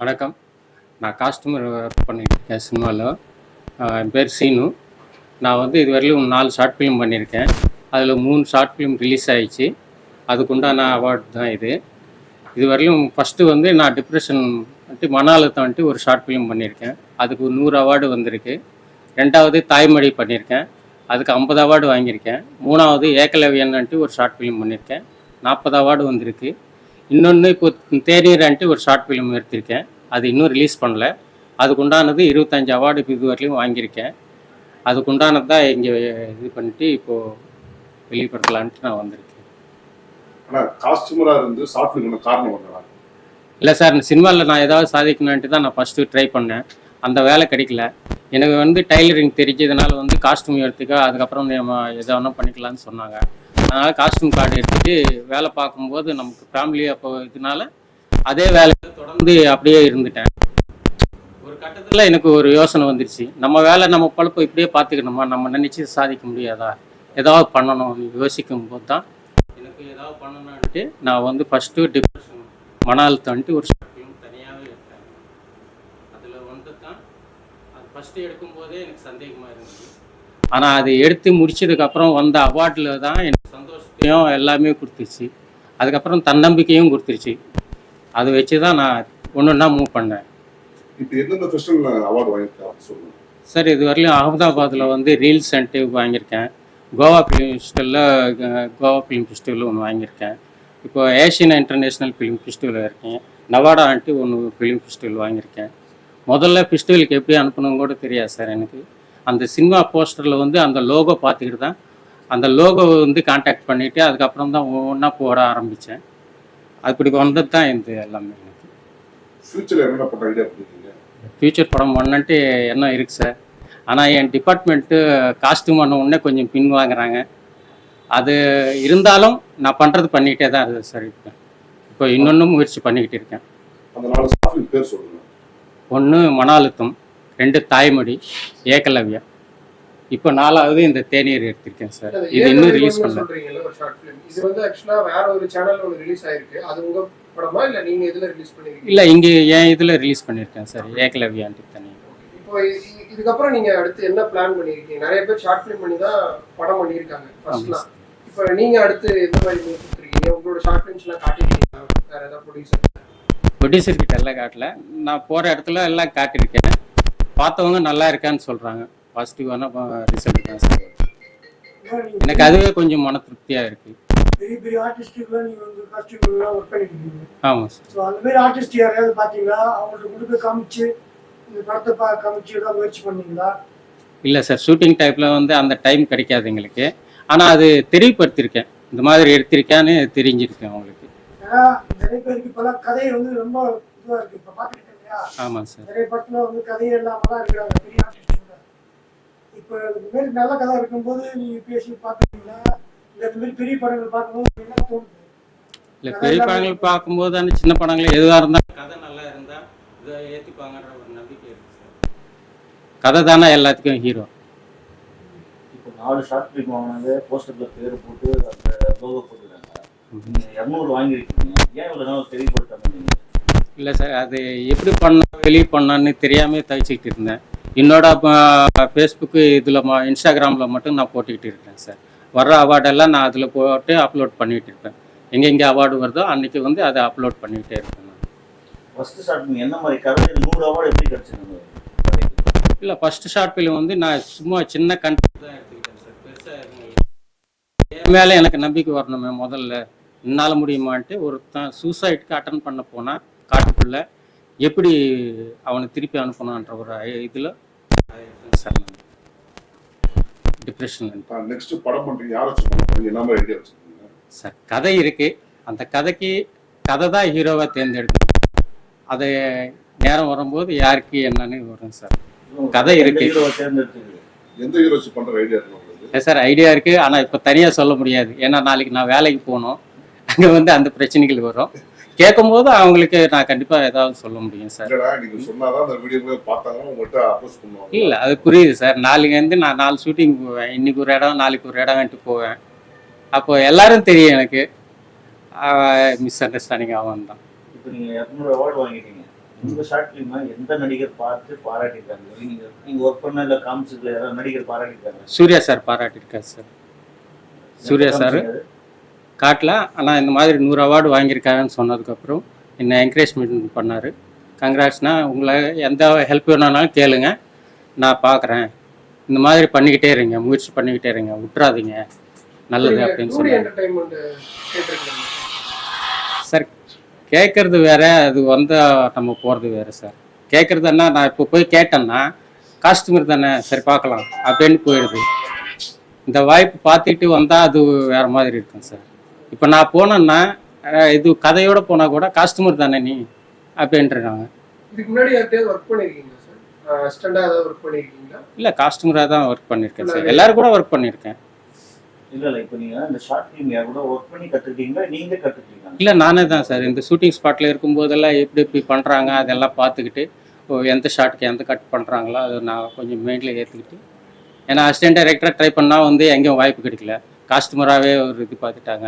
வணக்கம். நான் காஸ்டமர் ஒர்க் பண்ணியிருக்கேன் சினிமாவில் என் பேர் சீனு. நான் வந்து இதுவரையிலும் நாலு ஷார்ட் ஃபிலிம் பண்ணியிருக்கேன் அதில் மூணு ஷார்ட் ஃபிலிம் ரிலீஸ் ஆகிடுச்சு அதுக்குண்டான அவார்டு தான் இது. இதுவரையிலும் ஃபஸ்ட்டு வந்து நான் டிப்ரெஷன் வந்துட்டு மன அழுத்தம் வந்துட்டு ஒரு ஷார்ட் ஃபிலிம் பண்ணியிருக்கேன் அதுக்கு நூறு அவார்டு வந்திருக்கு. ரெண்டாவது தாய்மொழி பண்ணியிருக்கேன் அதுக்கு ஐம்பது அவார்டு வாங்கியிருக்கேன். மூணாவது ஏக்கலவியன்ட்டு ஒரு ஷார்ட் ஃபிலிம் பண்ணியிருக்கேன் நாற்பது அவார்டு வந்திருக்கு. இன்னொன்று இப்போ தேநீர்ன்ட்டு ஒரு ஷார்ட் ஃபிலிம் எடுத்திருக்கேன். அது இன்னும் ரிலீஸ் பண்ணல. அதுக்கு உண்டானது இருபத்தஞ்சு அவார்டு இப்போ இது வரையிலும் வாங்கியிருக்கேன். அதுக்கு உண்டானது தான் இங்கே இது பண்ணிட்டு இப்போது வெளிப்படுத்தலான்ட்டு நான் வந்திருக்கேன். ஆனா காஸ்டியூமரா இருந்து ஷார்ட் ஃபிலிம் காரணம் என்னடா இல்லை சார் சினிமாவில் நான் ஏதாவது சாதிக்கணுன்ட்டு தான் நான் ஃபஸ்ட்டு ட்ரை பண்ணேன். அந்த வேலை கிடைக்கல. எனக்கு வந்து டைலரிங் தெரிஞ்சதுனால வந்து காஸ்டியூம் எடுத்துக்க அதுக்கப்புறம் நம்ம எதை பண்ணிக்கலாம்னு சொன்னாங்க. அதனால் காஸ்டியூம் கார்டு எடுத்துகிட்டு வேலை பார்க்கும்போது நமக்கு ஃபேமிலி அப்போ இதனால அதே வேலையை தொடர்ந்து அப்படியே இருந்துட்டேன். ஒரு கட்டத்தில் எனக்கு ஒரு யோசனை வந்துருச்சு. நம்ம வேலை நம்ம பழப்பை இப்படியே பார்த்துக்கணுமா? நம்ம நினச்சி சாதிக்க முடியாதா? ஏதாவது பண்ணணும். யோசிக்கும் போது தான் எனக்கு ஏதாவது பண்ணணும்ட்டு நான் வந்து ஃபஸ்ட்டு டிப்ரெஷன் மன அழுத்தம்ட்டு ஒரு ஷார்ட் தனியாகவே எடுத்தேன். அதில் வந்து தான் அது ஃபஸ்ட்டு எடுக்கும்போதே எனக்கு சந்தேகமாக இருந்துச்சு ஆனால் அது எடுத்து முடிச்சதுக்கப்புறம் வந்த அவார்டில் தான் எனக்கு சந்தோஷத்தையும் எல்லாமே கொடுத்துருச்சு. அதுக்கப்புறம் தன்னம்பிக்கையும் கொடுத்துருச்சு. அதை வச்சு தான் நான் ஒன்று ஒன்றா மூவ் பண்ணேன் சார் இது வரையிலும் அகமதாபாத்தில் வந்து ரீல்ஸ் அன்ட்டு வாங்கியிருக்கேன். கோவா ஃபிலிம் ஃபெஸ்டிவலில் கோவா ஃபிலிம் ஃபெஸ்டிவல் ஒன்று வாங்கியிருக்கேன். இப்போ ஏஷியன் இன்டர்நேஷ்னல் ஃபிலிம் ஃபெஸ்டிவலில் இருக்கேன். நவாடா அன்ட்டு ஒன்று ஃபிலிம் ஃபெஸ்டிவல் வாங்கியிருக்கேன். முதல்ல ஃபெஸ்டிவலுக்கு எப்படி அனுப்பணும் கூட தெரியாது சார் எனக்கு. அந்த சினிமா போஸ்டரில் வந்து அந்த லோகோ பார்த்துக்கிட்டு தான் அந்த லோகோ வந்து காண்டாக்ட் பண்ணிவிட்டு அதுக்கப்புறம் தான் ஒவ்வொன்றா போட ஆரம்பித்தேன் அப்படி வந்தது தான் இந்த எல்லாமே. எனக்கு ஃபியூச்சர்ல என்னென்ன பண்ண ஐடியா ஃப்யூச்சர் படம் பண்ணன்ட்டு எண்ணம் இருக்குது சார் ஆனால் என் டிபார்ட்மெண்ட்டு காஸ்டியூம் பண்ண உடனே கொஞ்சம் பின் வாங்குறாங்க. அது இருந்தாலும் நான் பண்ணுறது பண்ணிக்கிட்டே தான் இருக்குது சார் இப்போ. இப்போ இன்னொன்று முயற்சி பண்ணிக்கிட்டு இருக்கேன். ஒன்று மன அழுத்தம் ரெண்டு தாய்மொழி ஏகலவ்யா. இப்போ நாலாவது இந்த தேநீர் எடுத்திருக்கேன் சார். இது இன்னும் ரிலீஸ் பண்ணல. ஒரு இது வந்து ஆக்சுவலா வேற ஒரு சேனல்ல ஒன்று ரிலீஸ் ஆயிருக்கு. அது உங்க படமா இல்ல நீங்க எதுல ரிலீஸ் பண்ணிருக்கீங்க இல்லை இங்கே என் இதில் ரிலீஸ் பண்ணியிருக்கேன் சார். ஏகலவ்யான்ட்டு தனி. இப்போ இதுக்கப்புறம் நீங்க அடுத்து என்ன பிளான் பண்ணிருக்கீங்க? நிறைய பேர் ஷார்ட் ஃபிலிம் பண்ணி தான் படம் பண்ணியிருக்காங்க ஃபர்ஸ்ட்லாம் இப்போ நீங்க அடுத்து எந்த மாதிரி முயற்சி எடுத்திருக்கீங்க உங்களோட ஷார்ட் ஃபிலிம்ஸ் எல்லாம் காட்டிருக்கீங்களா வேற ஏதாவது ப்ரொடியூசர் ப்ரொடியூசர் கிட்ட எல்லாம் காட்டல. நான் போகிற இடத்துல எல்லாம் காட்டியிருக்கேன். பார்த்தவங்க நல்லா இருக்கான்னு சொல்கிறாங்க பாசிட்டிவான ரிசல்ட் தான் சார் எனக்கு அதுவே கொஞ்சம் மன திருப்தியாக இருக்குது பெரிய பெரிய ஆர்டிஸ்ட்டுக்குலாம் நீங்கள் வந்து காஸ்டியூம்லாம் ஒர்க் பண்ணிட்டு இருக்கீங்க ஆமாம் சார் ஸோ அந்த மாதிரி ஆர்டிஸ்ட் யாரையாவது பார்த்தீங்களா? அவங்கள்ட்ட கொண்டு போய் காமிச்சு இந்த படத்தை பா காமிச்சு ஏதாவது முயற்சி பண்ணீங்களா? இல்லை சார் ஷூட்டிங் டைப்பில் வந்து அந்த டைம் கிடைக்காது எங்களுக்கு. ஆனால் அது தெரியப்படுத்தியிருக்கேன் இந்த மாதிரி எடுத்திருக்கேன்னு தெரிஞ்சிருக்கேன் அவங்களுக்கு ஏன்னா நிறைய பேருக்கு இப்போலாம் கதை வந்து ரொம்ப இதுவாக இருக்குது இப்போ பார்த்துருக்கேன் இல்லையா? ஆமாம் சார் நிறைய படத்தில் வந்து கதையே இல்லாமல் தான் இருக்கிறாங்க. பெரிய ஆர்டிஸ்ட் இப்போ இந்த மாதிரி நல்ல கதை இருக்கும்போது நீங்கள் பேசி பார்த்துருக்கீங்களா இல்லை இந்த மாதிரி பெரிய படங்கள் பார்க்கும்போது என்ன தோணுது? இல்லை பெரிய படங்கள் பார்க்கும்போது அந்த சின்ன படங்கள் எதுவாக இருந்தால் கதை நல்லா இருந்தால் இதை ஏற்றிப்பாங்கன்ற ஒரு நம்பிக்கை இருக்குது சார். கதை தானே எல்லாத்துக்கும் ஹீரோ இப்போ நாலு ஷார்ட் ஃபிலிம் வாங்கினாங்க போஸ்டர்ல பேர் போட்டு அந்த லோகோ போட்டுருக்காங்க. நீங்க இரநூறு வாங்கியிருக்கீங்க. ஏன் இவ்வளோ நாள் தெரியப்படுத்தாம நீங்க இல்லை சார் அது எப்படி பண்ண வெளியே பண்ணான்னு தெரியாமே தவிச்சுக்கிட்டு இருந்தேன். என்னோட ஃபேஸ்புக்கு இதில் இன்ஸ்டாகிராமில் மட்டும் நான் போட்டுக்கிட்டு இருக்கேன் சார் வர்ற அவார்டெல்லாம் நான் அதில் போட்டு அப்லோட் பண்ணிகிட்டு இருப்பேன் எங்கெங்கே அவார்டு வருதோ அன்றைக்கி வந்து அதை அப்லோட் பண்ணிகிட்டே இருப்பேன் ஃபர்ஸ்ட் ஷார்ட் என்ன மாதிரி கதை இது நூறு அவார்டு எப்படி கிடைச்சிருக்கு கதைக்கு இல்லை ஃபஸ்ட்டு ஷார்ட் ஃபிலிம் வந்து நான் சும்மா சின்ன கண்டென்ட் தான் எடுத்துக்கிட்டேன் சார் பெருசாக என் மேலே எனக்கு நம்பிக்கை வரணுமே முதல்ல. என்னால் முடியுமான்ட்டு ஒருத்தன் சூசைட்க்கு அட்டன் பண்ண போனால் காட்டுக்குள்ளே எப்படி அவனை திருப்பி அனுப்பணுன்ற ஒரு இதில் சார் டிப்ரெஷன் நெக்ஸ்ட் படம் பண்றீங்க. யாரை வச்சு பண்ண போறீங்க என்ன மாதிரி ஐடியா வச்சிருக்கீங்க. சார் கதை இருக்கு. அந்த கதைக்கு கதை தான் ஹீரோவாக தேர்ந்தெடுக்கணும் அது நேரம் வரும்போது யாருக்கு என்னன்னு வரும் சார் கதை இருக்கு. எந்த ஹீரோ பண்ற ஐடியா இருக்கு சார் ஐடியா இருக்குது ஆனால் இப்போ தனியாக சொல்ல முடியாது. ஏன்னா நாளைக்கு நான் வேலைக்கு போகணும். அங்கே வந்து அந்த பிரச்சனைகள் வரும். கேட்கும்போது அவங்களுக்கு நான் கண்டிப்பாக ஏதாவது சொல்ல முடியும் சார். இல்லை அது புரியுது சார். நாளைக்கு வந்து நான் நாலு ஷூட்டிங் போவேன். இன்னைக்கு ஒரு இடம் நாளைக்கு ஒரு இடம்ட்டு போவேன். அப்போ எல்லாரும் தெரியும் எனக்கு. மிஸ் அண்டர்ஸ்டாண்டிங் ஆகும் தான் இப்போ நீங்க இரநூறு அவார்டு வாங்கிட்டீங்க. உங்க ஷார்ட் ஃபிலிம் எந்த நடிகர் பார்த்து பாராட்டியிருக்காங்க நீங்க நீங்க ஒர்க் பண்ண இல்ல காமிச்சதுல யாராவது நடிகர் பாராட்டியிருக்காங்க சூர்யா சார் பாராட்டியிருக்காரு சார். சூர்யா சார். காட்டல. ஆனால் இந்த மாதிரி நூறு அவார்டு வாங்கியிருக்காருன்னு சொன்னதுக்கப்புறம் என்னை என்கரேஜ்மெண்ட் பண்ணார். கங்க்ராட்ஸ்னா உங்களை எந்த ஹெல்ப் வேணும்னாலும் கேளுங்க. நான் பார்க்குறேன் இந்த மாதிரி பண்ணிக்கிட்டே இருங்க. முயற்சி பண்ணிக்கிட்டே இருங்க. விட்டுறாதீங்க. நல்லது அப்படின்னு கேட்டிருக்கீங்க. சார் கேட்குறது வேற அது வந்தா நம்ம போகிறது வேற சார். கேட்குறதுன்னா நான் இப்போ போய் கேட்டேன்னா காஸ்டியூமர் தானே சரி பார்க்கலாம் அப்படின்னு போயிடுது இந்த வாய்ப்பு பார்த்துட்டு வந்தால் அது வேற மாதிரி இருக்கும் சார். இப்போ நான் போனேன்னா இது கதையோட போனால் கூட காஸ்டியூமர் தானே நீ? அப்படின்றாங்க. இதுக்கு முன்னாடி யார்கிட்டயாவது ஒர்க் பண்ணிருக்கீங்களா சார் அசிஸ்டண்டா ஏதாவது ஒர்க் பண்ணிருக்கீங்களா? இல்லை காஸ்டியூமராக தான் ஒர்க் பண்ணியிருக்கேன் சார் எல்லாரும் கூட ஒர்க் பண்ணியிருக்கேன் இல்ல இல்ல. இப்போ நீங்க இந்த ஷார்ட் ஃபிலிம் யார் கூட ஒர்க் பண்ணி கத்துக்கிட்டீங்களா நீங்க கத்துக்கிட்டீங்களா? இல்லை நானே தான் சார் இந்த ஷூட்டிங் ஸ்பாட்டில் இருக்கும்போதெல்லாம் எப்படி எப்படி பண்ணுறாங்க அதெல்லாம் பார்த்துக்கிட்டு ஓ, எந்த ஷாட்டுக்கு எந்த கட் பண்ணுறாங்களோ அதை நான் கொஞ்சம் மெயினில் ஏற்றுக்கிட்டு ஏன்னா அசிஸ்டன்ட் டைரக்டராக ட்ரை பண்ணால் வந்து எங்கேயும் வாய்ப்பு கிடைக்கல. காஸ்டமராகவே ஒரு இது பார்த்துட்டாங்க.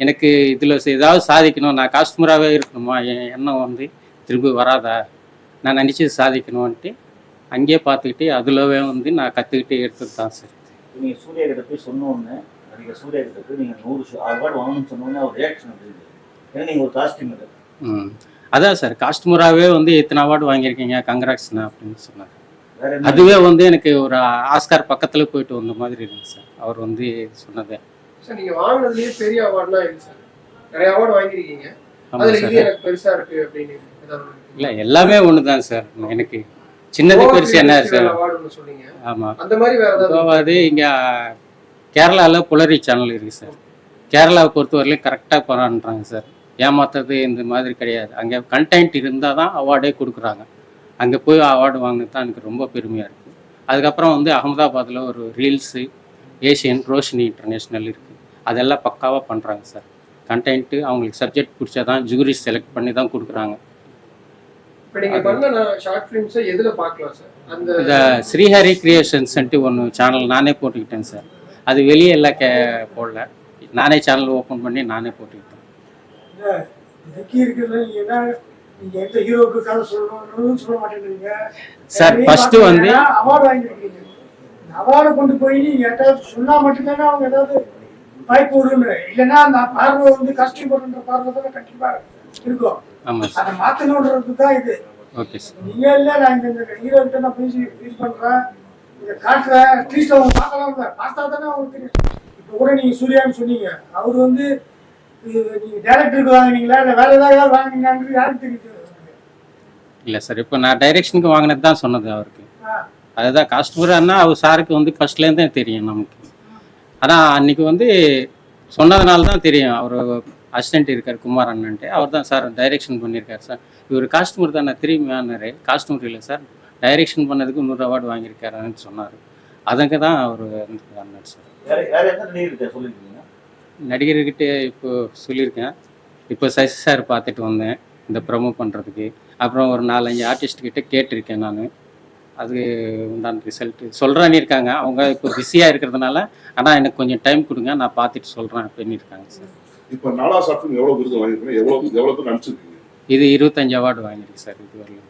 எனக்கு இதில் ஏதாவது சாதிக்கணும். நான் காஸ்டமராகவே இருக்கணுமா? என் எண்ணம் வந்து திரும்பி வராதா? நான் நினச்சது சாதிக்கணும்ன்ட்டு அங்கேயே பார்த்துக்கிட்டு அதுலவே வந்து நான் கற்றுக்கிட்டு எடுத்தது தான் சார். நீங்க சூர்யா கிட்ட போய் சொன்ன உடனே நடிகர் சூர்யா கிட்ட போய் நீங்க நூறு அவார்டு வாங்கணும்னு சொன்ன உடனே அவர் ரியாக்ஷன் ஏன்னா நீங்க ஒரு காஸ்டியூமர் ம். அதான் சார். காஸ்டமராகவே வந்து இத்தனை அவார்டு வாங்கியிருக்கீங்க? கங்க்ராட்ஸ்ண்ணா அப்படின்னு என்ன? அதுவே வந்து எனக்கு ஒரு ஆஸ்கார் பக்கத்துல போயிட்டு வந்த மாதிரி இருக்கு சார். அவர் வந்து சொன்னதே சார் நீங்க வாங்கினதுலயே பெரிய அவார்ட்லாம் இருக்கு சார்? நிறைய அவார்டு வாங்கியிருக்கீங்க. அதுல இது எனக்கு பெருசா இருக்கு அப்படின்னு? இல்ல எல்லாமே ஒண்ணுதான் சார். எனக்கு சின்னது பெருசு என்ன சார்? ஆமா. அந்த மாதிரி வேற ஏதாவது இங்க கேரளால புலரி சேனல் இருக்கு சார். கேரளாவை பொறுத்தவரையிலும் கரெக்டாக போறான்றாங்க சார். ஏமாத்துறது இந்த மாதிரி கிடையாது. அங்கே கண்டென்ட் இருந்தால் தான் அவார்டே கொடுக்குறாங்க. அங்கே போய் அவார்டு வாங்கினது தான் எனக்கு ரொம்ப பெருமையாக இருக்குது அதுக்கப்புறம் வந்து அகமதாபாத்தில் ஒரு ரீல்ஸு ஏஷியன் ரோஷினி இன்டர்நேஷ்னல் இருக்குது அதெல்லாம் பக்காவாக பண்ணுறாங்க சார். கண்டென்ட்டு அவங்களுக்கு சப்ஜெக்ட் பிடிச்சா தான் ஜூரி செலக்ட் பண்ணி தான் கொடுக்குறாங்க. இப்ப நீங்க பண்ண ஷார்ட் ஃபிலிம்ஸை எதுல பார்க்கலாம் சார்? அந்த இந்த ஸ்ரீஹரி கிரியேஷன்ஸ்ன்ட்டு ஒன்று சேனல் நானே போட்டுக்கிட்டேன் சார். அது வெளியே எல்லாம் கே போடல. நானே சேனல் ஓப்பன் பண்ணி நானே போட்டுக்கிட்டேன். சார் ஃபர்ஸ்ட்டு வந்து அவார்டு கொண்டு போய் நீங்க ஏதாவது சொன்னா மட்டும்தானே அவங்க ஏதாவது வாய்ப்பு விடுங்க இல்லைன்னா அந்த பார்வை வந்து கஷ்டப்படுற பார்வை தான் கண்டிப்பா இருக்கும். அதை மாத்தணுன்றது தான் இது. ஓகே சார் நீங்க இல்ல நான் இந்த ஹீரோ கிட்ட நான் பேசி ஃபீல் பண்றேன். இதை காட்டுறேன். அட்லீஸ்ட் அவங்க பார்க்கலாம்ல பார்த்தா தானே அவங்க தெரியும். இப்போ கூட நீங்க சூர்யான்னு சொன்னீங்க. அவர் வந்து இது நீங்க டேரக்டருக்கு வாங்குனீங்களா? இல்லை வேற ஏதாவது வாங்குனீங்களான்னு யாருக்கு தெரியுது? இல்லை சார் இப்போ நான் டைரெக்ஷனுக்கு வாங்கினது தான் சொன்னது அவருக்கு. அதுதான் கஸ்டமர்னா அவர் சாருக்கு வந்து ஃபர்ஸ்ட்லேருந்தே தெரியும் நமக்கு. ஆனால் அன்னைக்கு வந்து சொன்னதுனால தான் தெரியும். அவர் அசிஸ்டன்ட் இருக்கார் குமார் அண்ணன்ட்டு அவர் தான் சார் டைரெக்ஷன் பண்ணியிருக்காரு சார் இவர் காஸ்டமர் தானே திரும்பி ஆனார் காஸ்டமர் இல்லை சார் டைரெக்ஷன் பண்ணதுக்கு நூறு அவார்டு வாங்கியிருக்காருன்னு சொன்னார். அதுக்கு தான் அவர் வந்து சார் நடிகர்கிட்ட இப்போ சொல்லியிருக்கேன். இப்போ சசி சார் பார்த்துட்டு வந்தேன் இந்த ப்ரொமோ பண்ணுறதுக்கு அப்புறம் ஒரு நாலஞ்சு ஆர்டிஸ்ட் கிட்ட கேட்டிருக்கேன் நான். அது உண்டான ரிசல்ட் சொல்கிறேன்னு இருக்காங்க. அவங்க இப்போ பிஸியாக இருக்கிறதுனால ஆனால் எனக்கு கொஞ்சம் டைம் கொடுங்க நான் பார்த்துட்டு சொல்கிறேன் அப்படின்னு இருக்காங்க சார் இப்ப நாலா ஃபிலிம் எவ்வளவு விருது எவ்வளவு பேர் நடிச்சிருக்கீங்க? இது இருபத்தஞ்சு அவார்டு வாங்கியிருக்கு சார் இது கேட்கணும்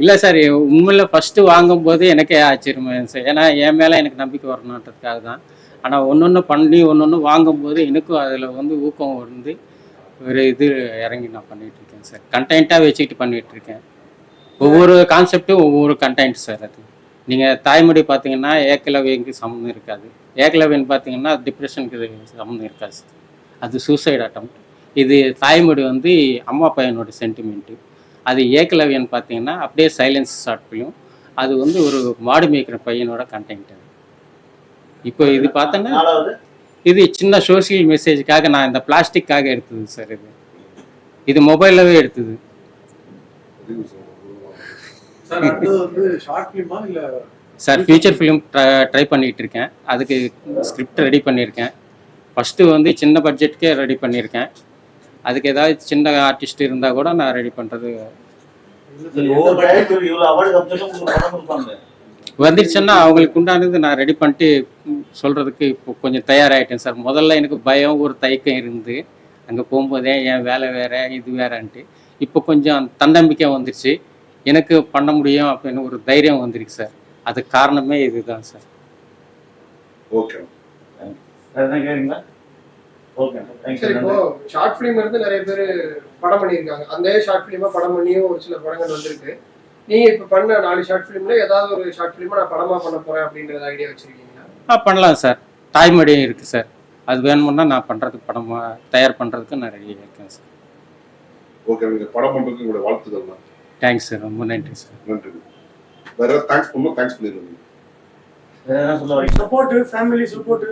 இல்லை சார் உண்மையில் ஃபஸ்ட்டு வாங்கும்போது எனக்கே ஆச்சரியமா சார் ஏன்னா என் மேலே எனக்கு நம்பிக்கை வரணுன்றதுக்காக தான் ஆனால் ஒன்று ஒன்று பண்ணி ஒன்று ஒன்று வாங்கும்போது எனக்கும் அதில் வந்து ஊக்கம் வந்து ஒரு இது இறங்கி நான் பண்ணிட்டு இருக்கேன் சார். கண்டென்ட்டாக வச்சுக்கிட்டு பண்ணிட்டு இருக்கேன் ஒவ்வொரு கான்செப்டும் ஒவ்வொரு கண்டென்ட் சார் அது. நீங்கள் தாய்மொழி பார்த்தீங்கன்னா ஏக்கலவைக்கு சம்மந்தம் இருக்காது. ஏக்கலவைன்னு பார்த்தீங்கன்னா டிப்ரெஷனுக்கு சம்மந்தம் இருக்காது அது சூசைட் அட்டம் இது தாய்மொழி வந்து அம்மா பையனோட சென்டிமெண்ட்டு அது ஏக்கலவியன் பார்த்தீங்கன்னா அப்படியே சைலன்ஸ் ஷார்ட் ஃபிலிம் அது வந்து ஒரு மாடு மேய்க்கிற பையனோட கண்டென்ட் இப்போ இது பார்த்தோன்னா இது சின்ன சோஷியல் மெசேஜுக்காக நான் இந்த பிளாஸ்டிக்காக எடுத்தது சார் இது. இது மொபைல்லவே எடுத்தது. சார் ஃபியூச்சர் ஃபிலிம் ட்ரை பண்ணிட்டு இருக்கேன் அதுக்கு ஸ்கிரிப்ட் ரெடி பண்ணியிருக்கேன். ஃபஸ்ட்டு வந்து சின்ன பட்ஜெட்டுக்கே ரெடி பண்ணியிருக்கேன். அதுக்கு ஏதாவது சின்ன ஆர்டிஸ்ட் இருந்தால் கூட நான் ரெடி பண்ணுறது வந்துடுச்சுன்னா அவங்களுக்கு உண்டானது நான் ரெடி பண்ணிட்டு ம், சொல்றதுக்கு இப்போ கொஞ்சம் தயாராகிட்டேன் சார். முதல்ல எனக்கு பயம் ஒரு தயக்கம் இருந்து அங்கே போகும்போதே என் வேலை வேற இது வேறன்ட்டு. இப்போ கொஞ்சம் தன்னம்பிக்கை வந்துருச்சு. எனக்கு பண்ண முடியும் அப்படின்னு ஒரு தைரியம் வந்துருக்கு சார். அதுக்கு காரணமே இதுதான் சார். ஓகே. ஷார்ட் ஃபிலிம் இருந்து நிறைய பேர் படம் பண்ணியிருக்காங்க. அந்த ஷார்ட் ஃபிலிமா படம் பண்ணியும் ஒரு சில படங்கள் வந்திருக்கு. நீங்க இப்ப பண்ண நாலு ஷார்ட் ஃபிலிம்ல ஏதாவது ஒரு ஷார்ட் ஃபிலிமா நான் படமா பண்ண போறேன் அப்படின்றத ஐடியா வச்சிருக்கீங்களா? ஆ பண்ணலாம் சார். தாய்மொழியும் இருக்குது சார். அது வேணுமுன்னா நான் பண்ணுறதுக்கு படமாக தயார் பண்ணுறதுக்கு நான் ரெடி இருக்கேன் சார். ஓகே நீங்க படம் பண்றதுக்கு உங்களுடைய வாழ்த்துக்கள் தேங்க்ஸ் சார். ரொம்ப நன்றி சார். நன்றி. வேற ஏதாவது தேங்க்ஸ் பண்ணணும் தேங்க்ஸ் பண்ணிடுங்க. வேறு எதாவது சொல்ல வரீங்க? சப்போர்ட் ஃபேமிலி சப்போர்ட்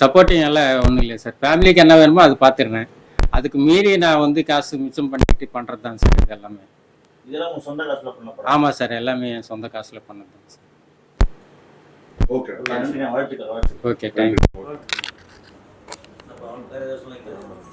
சப்போர்ட்டிங் எல்லாம் ஒன்றும் இல்லை சார். ஃபேமிலிக்கு என்ன வேணுமோ அது பார்த்துடுறேன் அதுக்கு மீறி நான் வந்து காசு மிச்சம் பண்ணிட்டு பண்ணுறது தான் சார் இது எல்லாமே. இதெல்லாம் உங்க சொந்த காசுல பண்ண ஆமாம் சார் எல்லாமே என் சொந்த காசில் பண்ணது சார். ஓகே. வாழ்த்துக்கள் வாழ்த்துக்கள். ஓகே தேங்க்யூ வேற ஏதாவது சொல்லிக்கிறேன்